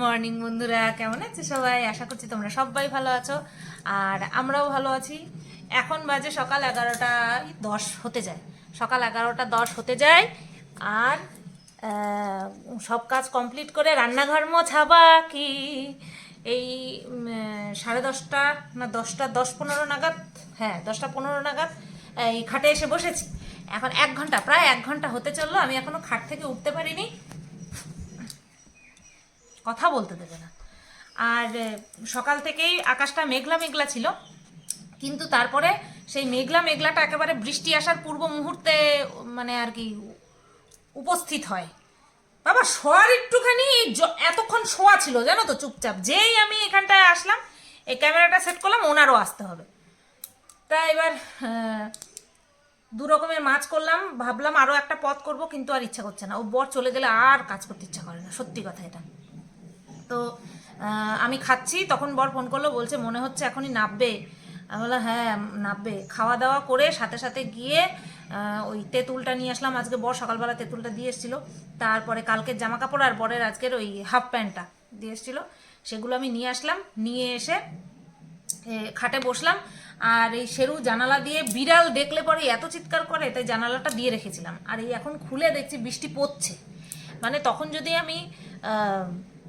Morning বন্ধুরা। কেমন আছে সবাই? আশা করছি তোমরা সবাই ভালো আছো, আর আমরাও ভালো আছি। এখন বাজে সকাল এগারোটা দশ হতে যায়। সকাল এগারোটা দশ হতে যায়, আর সব কাজ কমপ্লিট করে রান্নাঘর মোছাবা কি? এই সাড়ে দশটা না দশটা দশ পনেরো নাগাদ? হ্যাঁ দশটা পনেরো নাগাদ, এই খাটে এসে বসেছি। এখন এক ঘণ্টা, প্রায় এক ঘণ্টা হতে চলল। আমি এখনও খাট থেকে উঠতে পারিনি। কথা বলতে দেবে না। আর সকাল থেকেই আকাশটা মেঘলা মেঘলা ছিল। কিন্তু তারপরে সেই মেঘলা মেঘলাটা একেবারে বৃষ্টি আসার পূর্ব মুহূর্তে মানে আর কি, উপস্থিত হয়। বাবা, শোয়ার একটুখানি এতক্ষণ শোয়া ছিল, জানো তো, চুপচাপ। যেই আমি এখানটায় আসলাম, এই ক্যামেরাটা সেট করলাম, ওনারও আসতে হবে। তা এবার দু রকমের মাছ করলাম, ভাবলাম আরও একটা পথ করব, কিন্তু আর ইচ্ছা করছে না। ও বর চলে গেলে আর কাজ করতে ইচ্ছা করে না, সত্যি কথা এটা। তো আমি খাচ্ছি, তখন বর ফোন করল, বলছে, মনে হচ্ছে এখনই নাববে। আমি বললাম হ্যাঁ নাববে। খাওয়া দাওয়া করে সাথে সাথে গিয়ে ওই তেঁতুলটা নিয়ে আসলাম। আজকে বর সকালবেলা তেঁতুলটা দিয়ে এসেছিল। তারপরে কালকের জামা কাপড় আর বরের আজকের ওই হাফ প্যান্টটা দিয়ে এসেছিল। সেগুলো আমি নিয়ে আসলাম। নিয়ে এসে খাটে বসলাম। আর এই সেরু জানালা দিয়ে বিড়াল দেখলে পরে এত চিৎকার করে, তাই জানালাটা দিয়ে রেখেছিলাম। আর এই এখন খুলে দেখছি বৃষ্টি পড়ছে। মানে তখন যদি আমি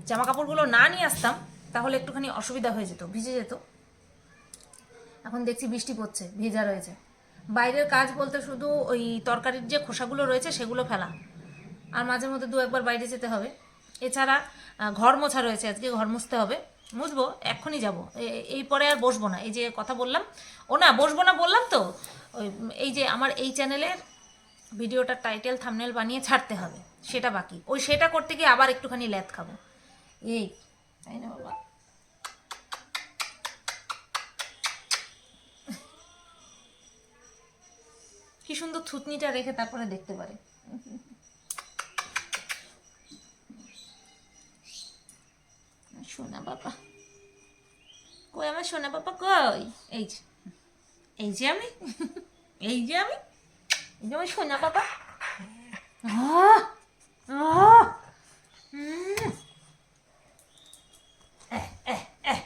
জামা কাপড়গুলো না নিয়ে আসতাম, তাহলে একটুখানি অসুবিধা হয়ে যেত, ভিজে যেত। এখন দেখছি বৃষ্টি পড়ছে, ভেজা রয়েছে। বাইরের কাজ বলতে শুধু ওই তরকারির যে খোসাগুলো রয়েছে সেগুলো ফেলা। আর মাঝে মধ্যে দু একবার বাইরে যেতে হবে। এছাড়া ঘর মোছা রয়েছে, আজকে ঘর মুছতে হবে। মুছবো, এক্ষুনি যাব। এই পরে আর বসবো না। এই যে কথা বললাম, ও না, বসবো না বললাম তো? ওই এই যে আমার এই চ্যানেলের ভিডিওটার টাইটেল, থামনেল বানিয়ে ছাড়তে হবে, সেটা বাকি। ওই সেটা করতে গিয়ে আবার একটুখানি ল্যাদ খাব। এই তাই না বাবা কি সুন্দর থুতনিটা রেখে তারপরে দেখতে পারে। সোনা বাবা। কই আমার সোনা বাবা কই? এই যে এই যে আমি, এই যে আমি, এই যে আমার সোনা বাবা। আহ! আহ! উম! এহ, এহ, এহ।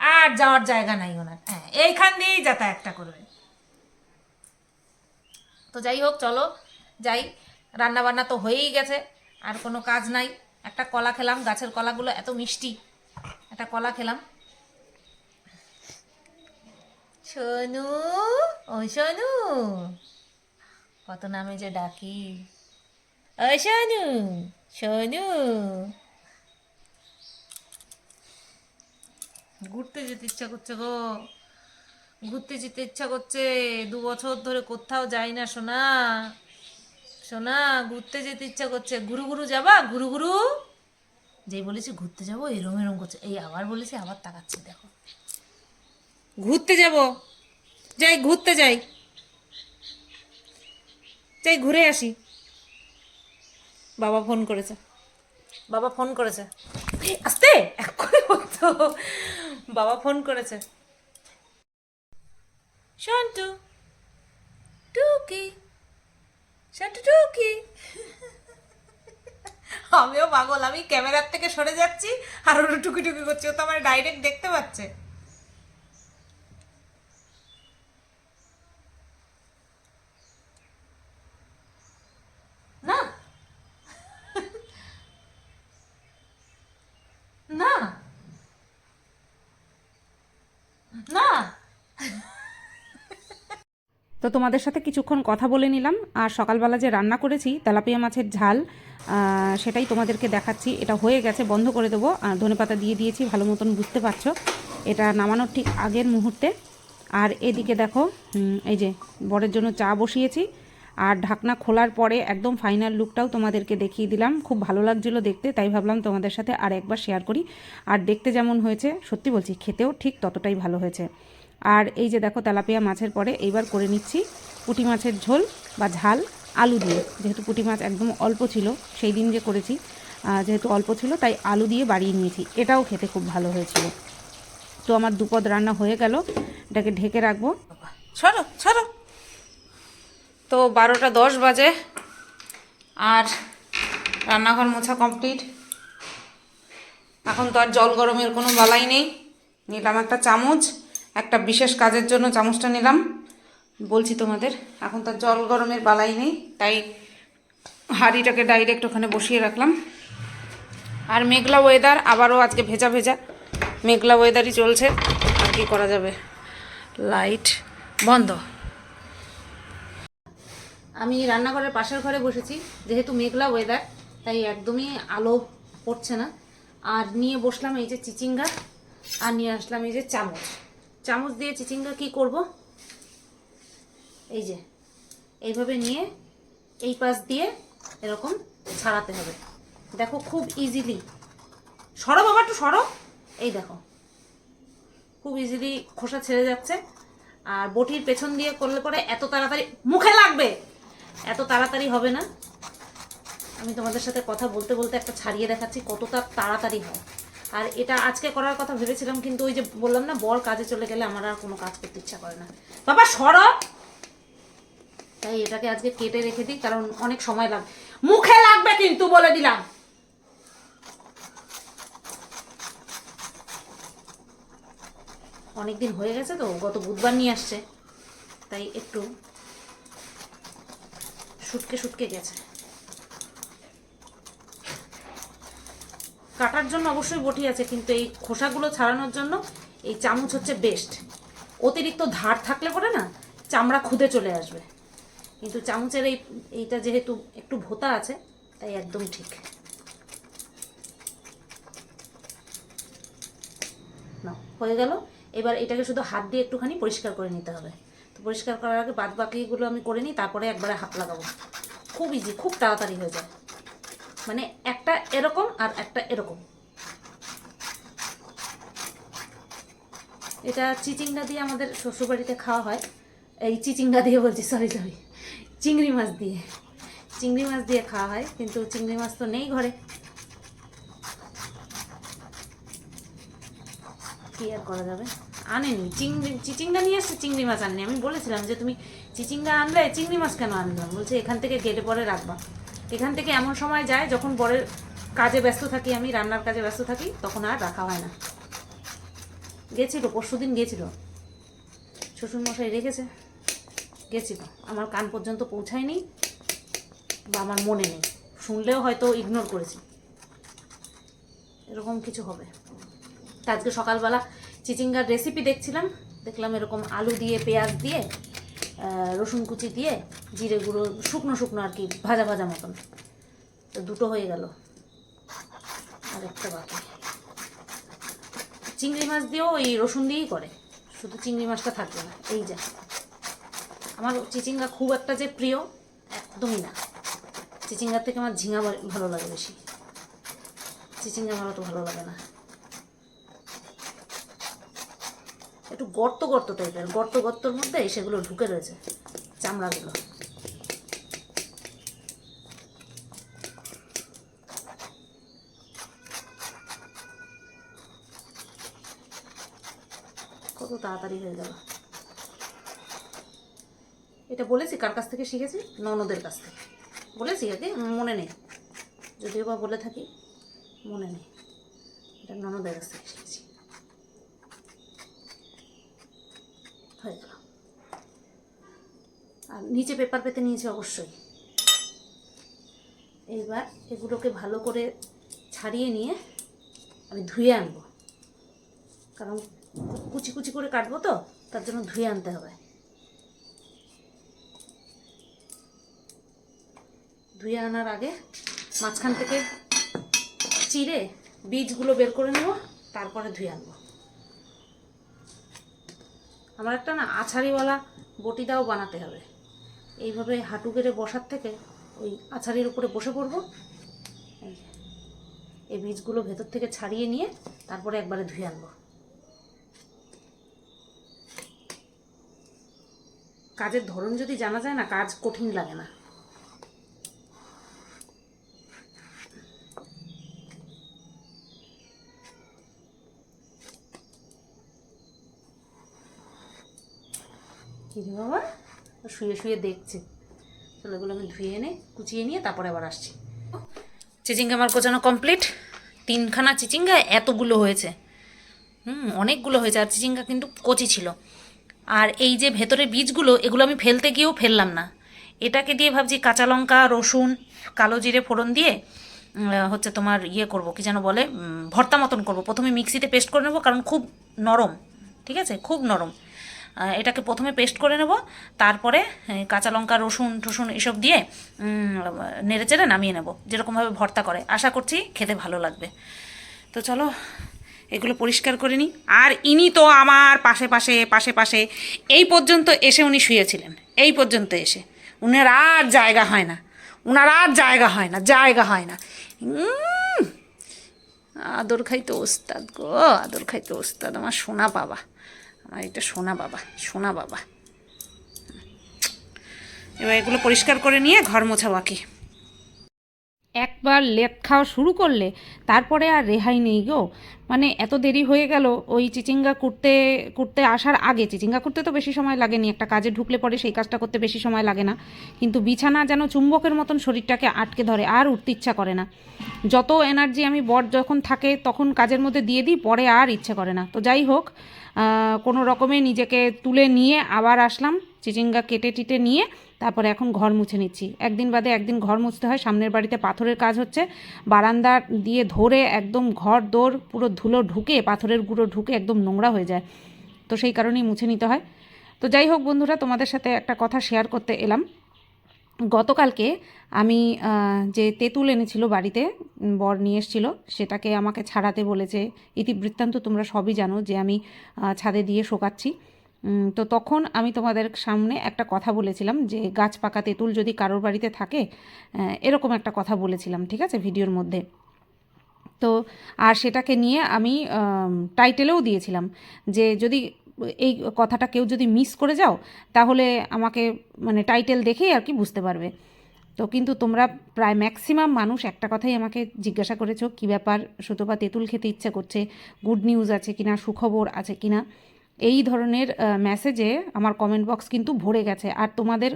আর যাওয়ার জায়গা নাই ওনার। হ্যাঁ এইখান দিয়েই যাতায়াতটা করবে। তো যাই হোক, চলো, যাই। রান্না বান্না তো হয়েই গেছে, আর কোনো কাজ নাই। একটা কলা খেলাম, গাছের কলাগুলো এত মিষ্টি। একটা কলা খেলাম। সোনু, ও সোনু, কত নামে যে ডাকি। ও সোনু সোনু। ঘুরতে যেতে ইচ্ছা করছে গো। ঘুরতে যেতে ইচ্ছা করছে। দু বছর ধরে কোথাও যাই না, সোনা। সোনা, ঘুরতে যেতে ইচ্ছা করছে। গুরু গুরু যাবা? গুরু গুরু? যেই বলেছি ঘুরতে যাব, এরম এরম করছে। এই আবার বলেছি, আবার তাকাচ্ছে, দেখো। ঘুরতে যাব। যাই, ঘুরতে যাই। যাই, ঘুরে আসি। বাবা ফোন করেছে। বাবা ফোন করেছে। আস্তে! এক্ষুনি হতো বাবা ফোন করেছে। শান্তু, টুকি। শান্তু, টুকি। আমিও পাগল, আমি ক্যামেরার থেকে সরে যাচ্ছি আর ওরা টুকি টুকি করছে, ও তো আমার ডাইরেক্ট দেখতে পাচ্ছে। না না। না। তো তোমাদের সাথে কিছুক্ষণ কথা বলে নিলাম। আর সকালবেলা যে রান্না করেছি, তেলাপিয়া মাছের ঝাল সেটাই তোমাদেরকে দেখাচ্ছি। এটা হয়ে গেছে, বন্ধ করে দেবো। আর ধনেপাতা দিয়ে দিয়েছি, ভালো মতন বুঝতে পারছ। এটা নামানোর ঠিক আগের মুহূর্তে। আর এদিকে দেখো এই যে বরের জন্য চা বসিয়েছি। আর ঢাকনা খোলার পরে একদম ফাইনাল লুকটাও তোমাদেরকে দেখিয়ে দিলাম। খুব ভালো লাগছিল দেখতে, তাই ভাবলাম তোমাদের সাথে আর একবার শেয়ার করি। আর দেখতে যেমন হয়েছে, সত্যি বলছি, খেতেও ঠিক ততটাই ভালো হয়েছে। আর এই যে দেখো তেলাপিয়া মাছের পরে এইবার করে নিচ্ছি পুঁটি মাছের ঝোল বা ঝাল, আলু দিয়ে। যেহেতু পুঁটি মাছ একদম অল্প ছিল, সেই দিন যে করেছি যেহেতু অল্প ছিল, তাই আলু দিয়ে বাড়িয়ে নিয়েছি। এটাও খেতে খুব ভালো হয়েছিল। তো আমার দুপদ রান্না হয়ে গেল, এটাকে ঢেকে রাখব। সরো সরো তো বারোটা দশ বাজে, আর রান্নাঘর মোছা কমপ্লিট। এখন তো আর জল গরমের কোনো বালাই নেই, নিলাম একটা চামচ। একটা বিশেষ কাজের জন্য চামচটা নিলাম। বলছি তোমাদের, এখন তার জল গরমের বালাই নেই, তাই হাঁড়িটাকে ডাইরেক্ট ওখানে বসিয়ে রাখলাম। আর মেঘলা ওয়েদার আবারও আজকে ভেজা ভেজা। মেঘলা ওয়েদারই চলছে। আর কি করা যাবে? লাইট বন্ধ। আমি রান্নাঘরের পাশের ঘরে বসেছি, যেহেতু মেঘলা ওয়েদার তাই একদমই আলো পড়ছে না। আর নিয়ে বসলাম এই যে চিচিঙ্গা, আর নিয়ে আসলাম এই যে চামচ। চামচ দিয়ে চিচিঙ্গা কি করব? এই যে, এইভাবে নিয়ে এই পাশ দিয়ে এরকম ছাড়াতে হবে। দেখো খুব ইজিলি সরো বাবা একটু সরো। এই দেখো, খুব ইজিলি খোসা ছেড়ে যাচ্ছে। আর বটির পেছন দিয়ে করলে পরে এত তাড়াতাড়ি, মুখে লাগবে! এত তাড়াতাড়ি হবে না। আমি তোমাদের সাথে কথা বলতে বলতে একটা ছাড়িয়ে দেখাচ্ছি কতটা তাড়াতাড়ি হয়। আর এটা আজকে করার কথা ভেবেছিলাম, কিন্তু ওই যে বললাম না বর কাজে চলে গেলে আমার আর কোনো কাজ করতে ইচ্ছা করে না। বাবা, সর! তাই এটাকে আজকে কেটে রেখে দিই, কারণ অনেক সময় লাগবে মুখে লাগবে কিন্তু বলে দিলাম। অনেকদিন হয়ে গেছে তো, গত বুধবার নিয়ে আসছে। তাই একটু শুটকে শুটকে গেছে। কাটার জন্য অবশ্যই বটি আছে, কিন্তু এই খোসাগুলো ছাড়ানোর জন্য এই চামচ হচ্ছে বেস্ট অতিরিক্ত ধার থাকলে পরে না চামড়া খুদে চলে আসবে। কিন্তু চামচের এই, এইটা যেহেতু একটু ভোতা আছে, তাই একদম ঠিক। না হয়ে গেল। এবার এটাকে শুধু হাত দিয়ে একটুখানি পরিষ্কার করে নিতে হবে। তো পরিষ্কার করার আগে বাদ বাকিগুলো আমি করে নিই, তারপরে একবারে হাত লাগাবো। খুব ইজি খুব তাড়াতাড়ি হয়ে যায়। মানে একটা এরকম আর একটা এরকম। এটা চিচিংড়া দিয়ে আমাদের শ্বশুরবাড়িতে খাওয়া হয়। এই চিচিংড়া দিয়ে বলছি সরি সরি চিংড়ি মাছ দিয়ে। চিংড়ি মাছ দিয়ে খাওয়া হয়, কিন্তু চিংড়ি মাছ তো নেই ঘরে। কি আর করা যাবে? আনেনি। চিংড়ি, চিচিংড়া নিয়ে এসছে, চিংড়ি মাছ আনেনি। আমি বলেছিলাম যে তুমি চিচিংড়া আনলে, চিংড়ি মাছ কেন আনলাম বলছে, এখান থেকে গেটে পরে রাখবা। এখান থেকে এমন সময় যায় যখন বরের কাজে ব্যস্ত থাকি আমি, রান্নার কাজে ব্যস্ত থাকি, তখন আর রাখা হয় না। গেছিল পরশু দিন গেছিল। শ্বশুরমশাই রেখেছে, গেছিল। আমার কান পর্যন্ত পৌঁছায়নি বা আমার মনে নেই। শুনলেও হয়তো ইগনোর করেছি। এরকম কিছু হবে। আজকে সকালবেলা চিচিঙ্গার রেসিপি দেখছিলাম। দেখলাম এরকম আলু দিয়ে, পেঁয়াজ দিয়ে রসুন কুচি দিয়ে জিরে গুঁড়ো, শুকনো শুকনো আর কি, ভাজা ভাজা মতন। তো দুটো হয়ে গেল। আর একটা বাকি। চিংড়ি মাছ দিয়েও ওই রসুন দিয়েই করে। শুধু চিংড়ি মাছটা থাকবে না, এই যা। আমার চিচিঙ্গা খুব একটা যে প্রিয়, একদমই না। চিচিঙ্গার থেকে আমার ঝিঙা ভালো লাগে বেশি। চিচিঙ্গা আমার অত ভালো লাগে না। একটু গর্ত গর্ত টাইপের গর্ত গর্তর মধ্যে সেগুলো ঢুকে রয়েছে, চামড়াগুলো। কত তাড়াতাড়ি হয়ে গেল। এটা বলেছি কার কাছ থেকে শিখেছি? ননদের কাছ থেকে। বলেছি আগে মনে নেই। যদিও বা বলে থাকি, মনে নেই। এটা ননদের কাছ থেকে শিখেছি হয়ে গেল আর নিচে পেপার পেতে নিয়েছে অবশ্যই। এইবার এগুলোকে ভালো করে ছাড়িয়ে নিয়ে আমি ধুয়ে আনব। কারণ কুচি কুচি করে কাটবো তো, তার জন্য ধুয়ে আনতে হবে। ধুয়ে আনার আগে মাঝখান থেকে চিড়ে বীজগুলো বের করে নেব, তারপরে ধুয়ে আনব। আমার একটা না আছাড়িওয়ালা বটিদাও বানাতে হবে। এইভাবে হাঁটু কেড়ে বসার থেকে ওই আছাড়ির উপরে বসে পড়ব। এই বীজগুলো ভেতর থেকে ছাড়িয়ে নিয়ে তারপরে একবারে ধুয়ে আনব। কাজের ধরন যদি জানা যায় না, কাজ কঠিন লাগে না। রে বাবা। শুয়ে শুয়ে দেখছে। চলো এগুলো আমি ধুয়ে এনে, কুচিয়ে নিয়ে তারপরে আবার আসছি। চিচিঙ্গা আমার কোচানো কমপ্লিট তিনখানা চিচিঙ্গা এতগুলো হয়েছে। হুম, অনেকগুলো হয়েছে। আর চিচিঙ্গা কিন্তু কচি ছিল। আর এই যে ভেতরে বীজগুলো, এগুলো আমি ফেলতে গিয়েও ফেললাম না। এটাকে দিয়ে ভাবছি কাঁচা লঙ্কা, রসুন, কালো জিরে ফোড়ন দিয়ে হচ্ছে তোমার ইয়ে করব, কি যেন বলে ভর্তা মতন করব। প্রথমে মিক্সিতে পেস্ট করে নেব, কারণ খুব নরম। ঠিক আছে? খুব নরম। এটাকে প্রথমে পেস্ট করে নেব, তারপরে কাঁচা লঙ্কা, রসুন টসুন এসব দিয়ে নেড়ে চেড়ে নামিয়ে নেব, যেরকমভাবে ভর্তা করে। আশা করছি খেতে ভালো লাগবে। তো চলো, এগুলো পরিষ্কার করে নিই। আর ইনি তো আমার পাশে পাশে পাশে পাশে, এই পর্যন্ত এসে উনি শুয়েছিলেন, এই পর্যন্ত এসে। উনার আর জায়গা হয় না, উনার আর জায়গা হয় না, জায়গা হয় না। আদর খাইতো ওস্তাদ গো, আদর খাইতো ওস্তাদ, আমার সোনা বাবা। আমার এটা সোনা বাবা সোনা বাবা। এবার এগুলো পরিষ্কার করে নিয়ে ঘর মোছা বাকি একবার লেপ খাওয়া শুরু করলে তারপরে আর রেহাই নেই গো। মানে এত দেরি হয়ে গেল ওই চিচিঙ্গা কুটতে কুটতে আসার আগে, চিচিঙ্গা কুটতে তো বেশি সময় লাগেনি, একটা কাজে ঢুকলে পরে সেই কাজটা করতে বেশি সময় লাগে না। কিন্তু বিছানা যেন চুম্বকের মতন শরীরটাকে আটকে ধরে, আর উঠতে ইচ্ছা করে না। যত এনার্জি আমি বর যখন থাকে, তখন কাজের মধ্যে দিয়ে দিই, পরে আর ইচ্ছে করে না। তো যাই হোক কোনো রকমে নিজেকে তুলে নিয়ে আবার আসলাম। চিচিঙ্গা কেটে টিটে নিয়ে তারপরে এখন ঘর মুছে নিচ্ছি। একদিন বাদে একদিন ঘর মুছতে হয়, সামনের বাড়িতে পাথরের কাজ হচ্ছে। বারান্দা দিয়ে ধরে একদম ঘর দৌড় পুরো ধুলো ঢুকে, পাথরের গুঁড়ো ঢুকে একদম নোংরা হয়ে যায়। তো সেই কারণেই মুছে নিতে হয়। তো যাই হোক বন্ধুরা, তোমাদের সাথে একটা কথা শেয়ার করতে এলাম। গতকালকে আমি যে তেঁতুল এনেছিল বাড়িতে বর নিয়ে এসেছিল, সেটাকে আমাকে ছাড়াতে বলেছে। ইতিবৃত্তান্ত তোমরা সবই জানো যে আমি ছাদে দিয়ে শোকাচ্ছি। তো তখন আমি তোমাদের সামনে একটা কথা বলেছিলাম যে গাছ পাকা তেঁতুল যদি কারোর বাড়িতে থাকে এরকম একটা কথা বলেছিলাম, ঠিক আছে, ভিডিওর মধ্যে। তো, আর সেটাকে নিয়ে আমি টাইটেলেও দিয়েছিলাম যে যদি এই কথাটা কেউ যদি মিস করে যাও, তাহলে আমাকে মানে টাইটেল দেখেই আর কি বুঝতে পারবে। তো কিন্তু তোমরা প্রায় ম্যাক্সিমাম মানুষ একটা কথাই আমাকে জিজ্ঞাসা করেছ, কী ব্যাপার, সুতপা তেঁতুল খেতে ইচ্ছা করছে, গুড নিউজ আছে কিনা, সুখবর আছে কিনা। এই ধরনের মেসেজে আমার কমেন্ট বক্স কিন্তু ভরে গেছে। আর তোমাদের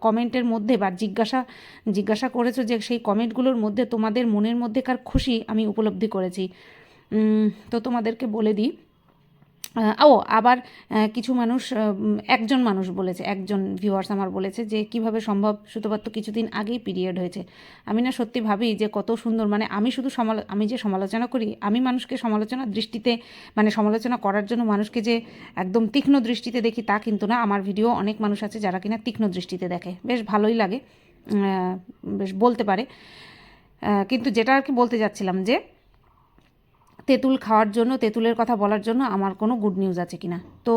কমেন্টের মধ্যে বা জিজ্ঞাসা জিজ্ঞাসা করেছ যে সেই কমেন্টগুলোর মধ্যে তোমাদের মনের মধ্যেকার খুশি আমি উপলব্ধি করেছি। তো তোমাদেরকে বলে দিই ও, আবার কিছু মানুষ একজন মানুষ বলেছে, একজন ভিউয়ার্স আমার বলেছে যে কীভাবে সম্ভব সুতোপাত তো কিছুদিন আগেই পিরিয়ড হয়েছে। আমি না সত্যি ভাবি যে কত সুন্দর মানে আমি শুধু সমালো, আমি যে সমালোচনা করি, আমি মানুষকে সমালোচনা দৃষ্টিতে মানে সমালোচনা করার জন্য মানুষকে যে একদম তীক্ষ্ণ দৃষ্টিতে দেখি তা কিন্তু না। আমার ভিডিও অনেক মানুষ আছে যারা কিনা তীক্ষ্ণ দৃষ্টিতে দেখে। বেশ ভালোই লাগে বেশ বলতে পারে। কিন্তু যেটা আর কি বলতে যাচ্ছিলাম যে তেঁতুল খাওয়ার জন্য, তেঁতুলের কথা বলার জন্য আমার কোনো গুড নিউজ আছে কিনা? তো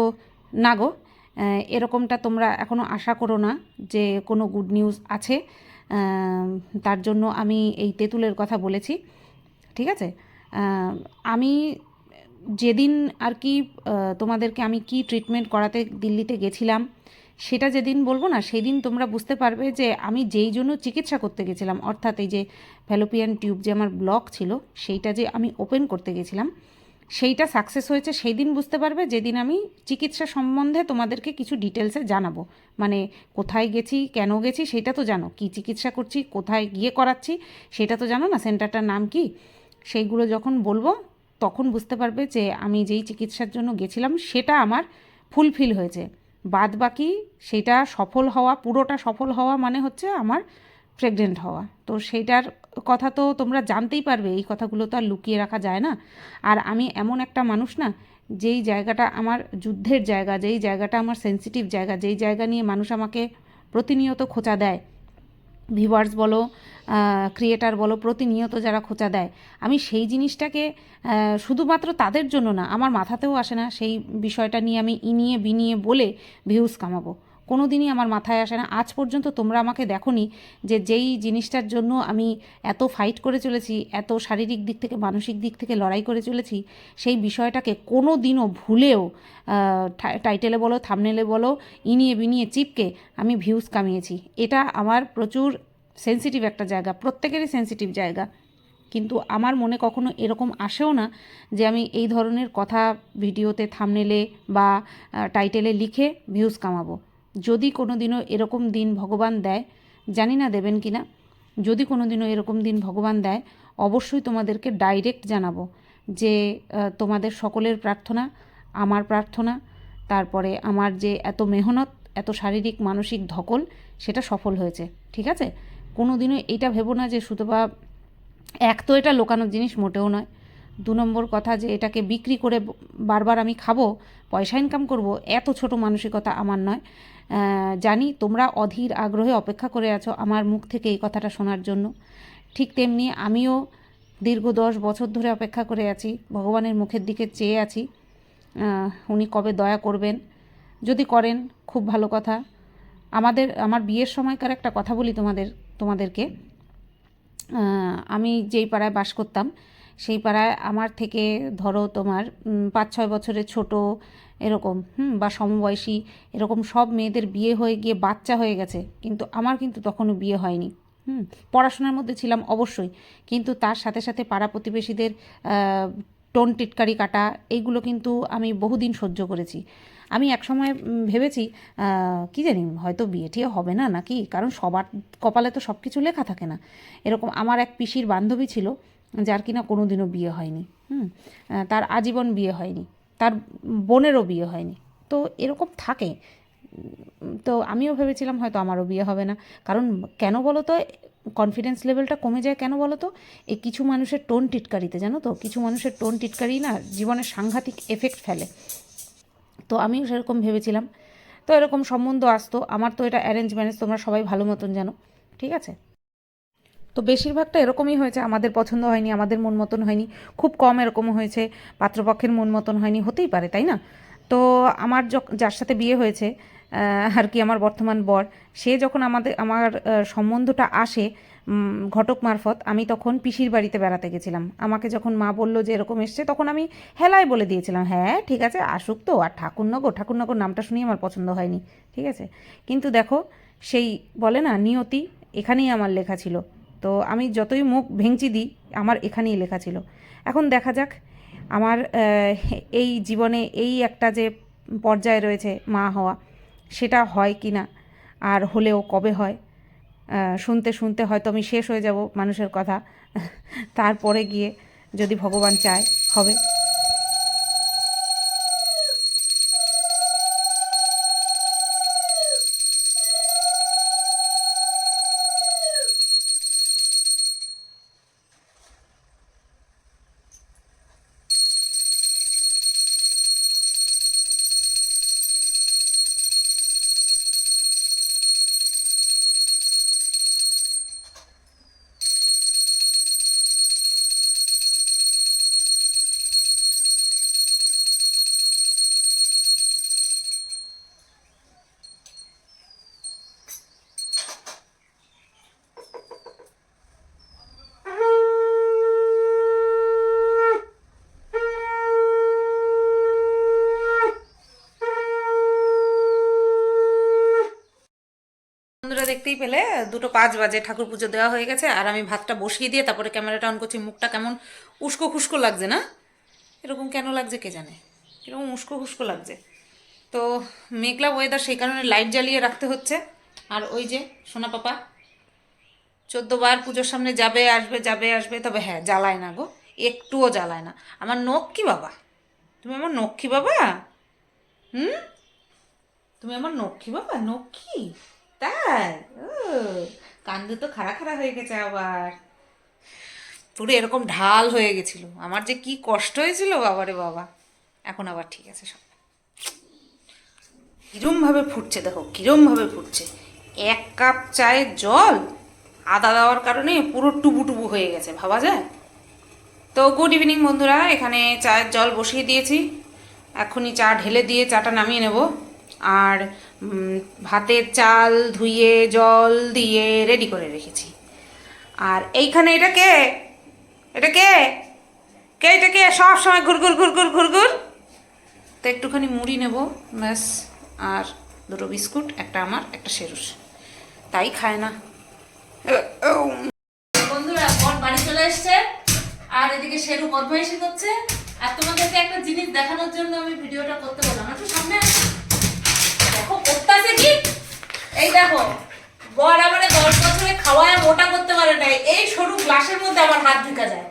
না গো এরকমটা তোমরা এখনও আশা করো না যে কোনো গুড নিউজ আছে। তার জন্য আমি এই তেঁতুলের কথা বলেছি, ঠিক আছে? আমি যেদিন আর কি তোমাদেরকে আমি কি ট্রিটমেন্ট করাতে দিল্লিতে গেছিলাম সেটা যেদিন বলব না, সেদিন তোমরা বুঝতে পারবে যে আমি যেই জন্য চিকিৎসা করতে গেছিলাম, অর্থাৎ এই যে ফ্যালোপিয়ান টিউব যে আমার ব্লক ছিল, সেইটা যে আমি ওপেন করতে গেছিলাম, সেইটা সাকসেস হয়েছে সেই দিন বুঝতে পারবে যেদিন আমি চিকিৎসা সম্বন্ধে তোমাদেরকে কিছু ডিটেলসে জানাব। মানে কোথায় গেছি, কেন গেছি, সেটা তো জানো। কি চিকিৎসা করছি, কোথায় গিয়ে করাচ্ছি, সেটা তো জানো না, সেন্টারটার নাম কি? সেইগুলো যখন বলব, তখন বুঝতে পারবে যে আমি যেই চিকিৎসার জন্য গেছিলাম, সেটা আমার ফুলফিল হয়েছে। বাদ বাকি সেটা সফল হওয়া, পুরোটা সফল হওয়া মানে হচ্ছে আমার প্রেগনেন্ট হওয়া। তো সেইটার কথা তো তোমরা জানতেই পারবে, এই কথাগুলো তো আর লুকিয়ে রাখা যায় না। আর আমি এমন একটা মানুষ না, যেই জায়গাটা আমার যুদ্ধের জায়গা, যেই জায়গাটা আমার সেন্সিটিভ জায়গা, যেই জায়গা নিয়ে মানুষ আমাকে প্রতিনিয়ত খোঁচা দেয় ভিউয়ার্স বলো ক্রিয়েটার বলো, প্রতিনিয়ত যারা খোঁচা দেয়, আমি সেই জিনিসটাকে শুধুমাত্র তাদের জন্য না, আমার মাথাতেও আসে না সেই বিষয়টা নিয়ে আমি ইনিয়ে বিনিয়ে বলে ভিউজ কামাবো। কোনো দিনই আমার মাথায় আসে না। আজ পর্যন্ত তোমরা আমাকে দেখোনি যে যেই জিনিসটার জন্য আমি এত ফাইট করে চলেছি, এত শারীরিক দিক থেকে, মানসিক দিক থেকে লড়াই করে চলেছি, সেই বিষয়টাকে কোনো দিনও ভুলেও টাইটেলে বলো থামনেলে বলো, ইনিয়ে বিনিয়ে চিপকে আমি ভিউজ কামিয়েছি। এটা আমার প্রচুর সেন্সিটিভ একটা জায়গা, প্রত্যেকেরই সেন্সিটিভ জায়গা। কিন্তু আমার মনে কখনো এরকম আসেও না যে আমি এই ধরনের কথা ভিডিওতে থামনেলে বা টাইটেলে লিখে ভিউজ কামাবো। যদি কোনো দিনও এরকম দিন ভগবান দেয়, জানি না দেবেন কি না, যদি কোনো দিনও এরকম দিন ভগবান দেয়, অবশ্যই তোমাদেরকে ডাইরেক্ট জানাব যে তোমাদের সকলের প্রার্থনা, আমার প্রার্থনা, তারপরে আমার যে এত মেহনত, এত শারীরিক, মানসিক ধকল, সেটা সফল হয়েছে, ঠিক আছে? কোনো দিনও এইটা ভেবো না যে সুতপা এক তো এটা লোকানোর জিনিস মোটেও নয়। দু নম্বর কথা যে এটাকে বিক্রি করে বারবার আমি খাব, পয়সা ইনকাম করব, এত ছোট মানসিকতা আমার নয়। জানি তোমরা অধীর আগ্রহে অপেক্ষা করে আছো আমার মুখ থেকে এই কথাটা শোনার জন্য। ঠিক তেমনি আমিও দীর্ঘ দশ বছর ধরে অপেক্ষা করে আছি, ভগবানের মুখের দিকে চেয়ে আছি। উনি কবে দয়া করবেন? যদি করেন, খুব ভালো কথা। আমাদের, আমার বিয়ের সময়কার একটা কথা বলি তোমাদের, তোমাদেরকে। আমি যেই পাড়ায় বাস করতাম সেই পাড়ায় আমার থেকে ধরো তোমার পাঁচ ছয় বছরের ছোট এরকম, হুম, বা সমবয়সী এরকম সব মেয়েদের বিয়ে হয়ে গিয়ে বাচ্চা হয়ে গেছে, কিন্তু আমার কিন্তু তখনও বিয়ে হয়নি, হুম, পড়াশোনার মধ্যে ছিলাম অবশ্যই, কিন্তু তার সাথে সাথে পাড়া প্রতিবেশীদের টোন টিটকারি কাটা, এইগুলো কিন্তু আমি বহুদিন সহ্য করেছি। আমি একসময় ভেবেছি কি জানি, হয়তো বিয়ে টিয়ে হবে না নাকি, কারণ সবার কপালে তো সব কিছু লেখা থাকে না। এরকম আমার এক পিসির বান্ধবী ছিল যার কিনা কোনো দিনও বিয়ে হয়নি, হুম? তার আজীবন বিয়ে হয়নি, তার বোনেরও বিয়ে হয়নি। তো এরকম থাকে। তো আমিও ভেবেছিলাম হয়তো আমারও বিয়ে হবে না। কারণ কেন বলো তো কনফিডেন্স লেভেলটা কমে যায় কেন বলো তো এই কিছু মানুষের টোন টিটকারিতে, জানো তো? কিছু মানুষের টোন টিটকারি না জীবনে সাংঘাতিক এফেক্ট ফেলে। তো আমিও সেরকম ভেবেছিলাম। তো এরকম সম্বন্ধ আসতো। আমার তো এটা অ্যারেঞ্জ ম্যারেজ তোমরা সবাই ভালো মতন জানো, ঠিক আছে? তো বেশিরভাগটা এরকমই হয়েছে, আমাদের পছন্দ হয়নি, আমাদের মন মতন হয়নি, খুব কম এরকম হয়েছে, পাত্রপক্ষের মন মতন হয়নি, হতেই পারে, তাই না? তো আমার যার সাথে বিয়ে হয়েছে আর কি আমার বর্তমান বর, সে যখন আমাদের, আমার সম্বন্ধটা আসে ঘটক মারফত, আমি তখন পিসির বাড়িতে বেড়াতে গেছিলাম। আমাকে যখন মা বলল যে এরকম এসছে, তখন আমি হেলায় বলে দিয়েছিলাম হ্যাঁ ঠিক আছে, আসুক তো, আর ঠাকুরনগর ঠাকুরনগর নামটা শুনিয়ে আমার পছন্দ হয়নি। ঠিক আছে? কিন্তু দেখো, সেই বলে না, নিয়তি, এখানেই আমার লেখা ছিল। তো আমি যতই মুখ ভেঙচি দিই, আমার এখানেই লেখা ছিল। এখন দেখা যাক, আমার এই জীবনে এই একটা যে পর্যায়ে রয়েছে মা হওয়া, সেটা হয় কি না? আর হলেও কবে হয়? শুনতে শুনতে হয়তো আমি শেষ হয়ে যাব মানুষের কথা। তারপরে গিয়ে যদি ভগবান চায়, হবে। দেখতেই পেলে, দুটো পাঁচ বাজে ঠাকুর পুজো দেওয়া হয়ে গেছে, আর আমি ভাতটা বসিয়ে দিয়ে তারপরে ক্যামেরাটা অন করছি, মুখটা কেমন উস্কো খুস্কো লাগছে না? এরকম কেন লাগছে কে জানে? এরকম উস্কো খুস্কো লাগছে। তো মেঘলা ওয়েদার সেই কারণে লাইট জ্বালিয়ে রাখতে হচ্ছে। আর ওই যে সোনা পাপা, চোদ্দ বার পুজোর সামনে যাবে, আসবে যাবে, আসবে, তবে হ্যাঁ জ্বালায় না গো, একটুও জ্বালায় না। আমার নখ কি বাবা? তুমি আমার নক্ষী বাবা? হুম? তুমি আমার নক্ষী বাবা? নক্ষী তাই? ও তো খাড়া খাড়া হয়ে গেছে আবার। পুরো এরকম ঢাল হয়ে গেছিল। আমার যে কি কষ্ট হয়েছিল, বাবারে বাবা। এখন আবার ঠিক আছে সব। কিরমভাবে ফুটছে দেখো, কিরমভাবে ফুটছে। এক কাপ চায়ের জল আদা দেওয়ার কারণে পুরো টুবু টুবু হয়ে গেছে, ভাবা যায়? তো গুড ইভিনিং বন্ধুরা, এখানে চায়ের জল বসিয়ে দিয়েছি। এখনই চা ঢেলে দিয়ে চাটা নামিয়ে নেব। আর ভাতের চাল, ধুয়ে, জল দিয়ে রেডি করে রেখেছি। আর এইখানে এটা কে? এটা কে? কে এটা কে? সব সময় ঘুরঘুর ঘুরঘুর ঘুরঘুর তো একটুখানি মুড়ি নেব, ব্যাস। আর দুটো বিস্কুট, একটা আমার, একটা সেরুস তাই খায় না। বন্ধুরা বর বাড়ি চলে এসছে। আর এদিকে শেরু বদমাইশি করছে আর তোমাদেরকে একটা জিনিস দেখানোর জন্য আমি ভিডিওটা করতে বললাম। একটু সামনে। দেখো করতেছে কি? এই দেখো গড় আমারে দশ বছরে খাওয়ায় মোটা করতে পারে নাই। এই সরু গ্লাসের মধ্যে আমার হাত ঢুকা যায়।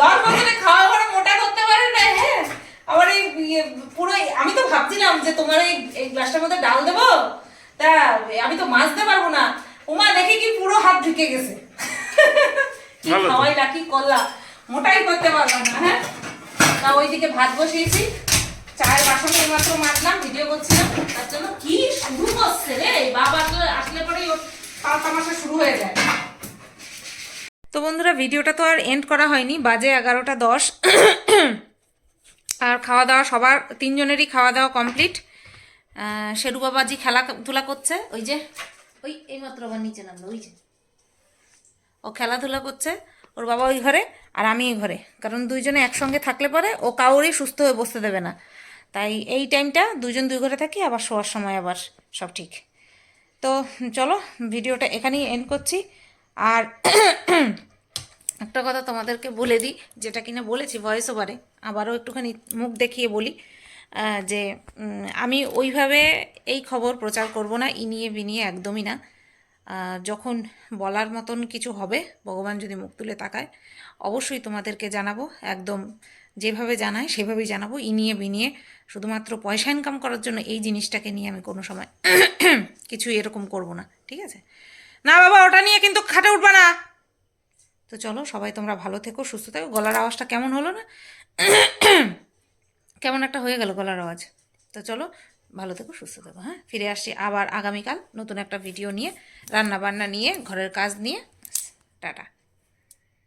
দশ বছরে খাওয়া পরে মোটা করতে পারে না হ্যাঁ? আমার এই ইয়ে পুরো আমি তো ভাবছিলাম যে তোমার এই এই গ্লাসটার মধ্যে ডাল দেবো? তা আমি তো মাজতে পারব না। উমা দেখি কি পুরো হাত ঢুকে গেছে। খাওয়াই রাখি করলা? মোটাই করতে পারলাম না হ্যাঁ? তা ওইদিকে ভাত বসিয়েছি। চায়ের বাসন মাত্র মাজলাম, ভিডিও করছিলাম তার জন্য কি শুরু করছে রে? বাবা আসলে শুরু হয়ে যায়। তো বন্ধুরা, ভিডিওটা তো আর এন্ড করা হয়নি। বাজে এগারোটা দশ। আর খাওয়া দাওয়া সবার, তিনজনেরই খাওয়া দাওয়া কমপ্লিট শেরু বাবাজি খেলাধুলা করছে। ওই যে, ওই এইমাত্র আবার নিচে নামলো, ওই যে। ও খেলাধুলা করছে, ওর বাবা ওই ঘরে আর আমি এই ঘরে। কারণ দুইজনে একসঙ্গে থাকলে পরে ও কাউরই সুস্থ হয়ে বসতে দেবে না। তাই এই টাইমটা দুজন দুই ঘরে থাকি, আবার শোয়ার সময় আবার সব ঠিক। তো চলো, ভিডিওটা এখানেই এন্ড করছি। আর একটা কথা তোমাদেরকে বলে দিই, যেটা কিনা বলেছি ভয়েস ওভারে আবারও একটুখানি মুখ দেখিয়ে বলি যে আমি ওইভাবে এই খবর প্রচার করব না ইনিয়ে বিনিয়ে একদমই না। যখন বলার মতন কিছু হবে, ভগবান যদি মুখ তুলে তাকায়, অবশ্যই তোমাদেরকে জানাব, একদম যেভাবে জানায় সেভাবেই জানাব। ইনিয়ে বিনিয়ে শুধুমাত্র পয়সা ইনকাম করার জন্য এই জিনিসটাকে নিয়ে আমি কোনো সময় কিছু এরকম করব না, ঠিক আছে? না বাবা, ওটা নিয়ে কিন্তু খাটে উঠবা না। তো চলো, সবাই তোমরা ভালো থেকো, সুস্থ থেকো। গলার আওয়াজটা কেমন হলো না? কেমন একটা হয়ে গেল গলার আওয়াজ। তো চলো, ভালো থেকো, সুস্থ থেকো হ্যাঁ? ফিরে আসছি আবার আগামীকাল নতুন একটা ভিডিও নিয়ে রান্না বান্না নিয়ে, ঘরের কাজ নিয়ে। টাটা।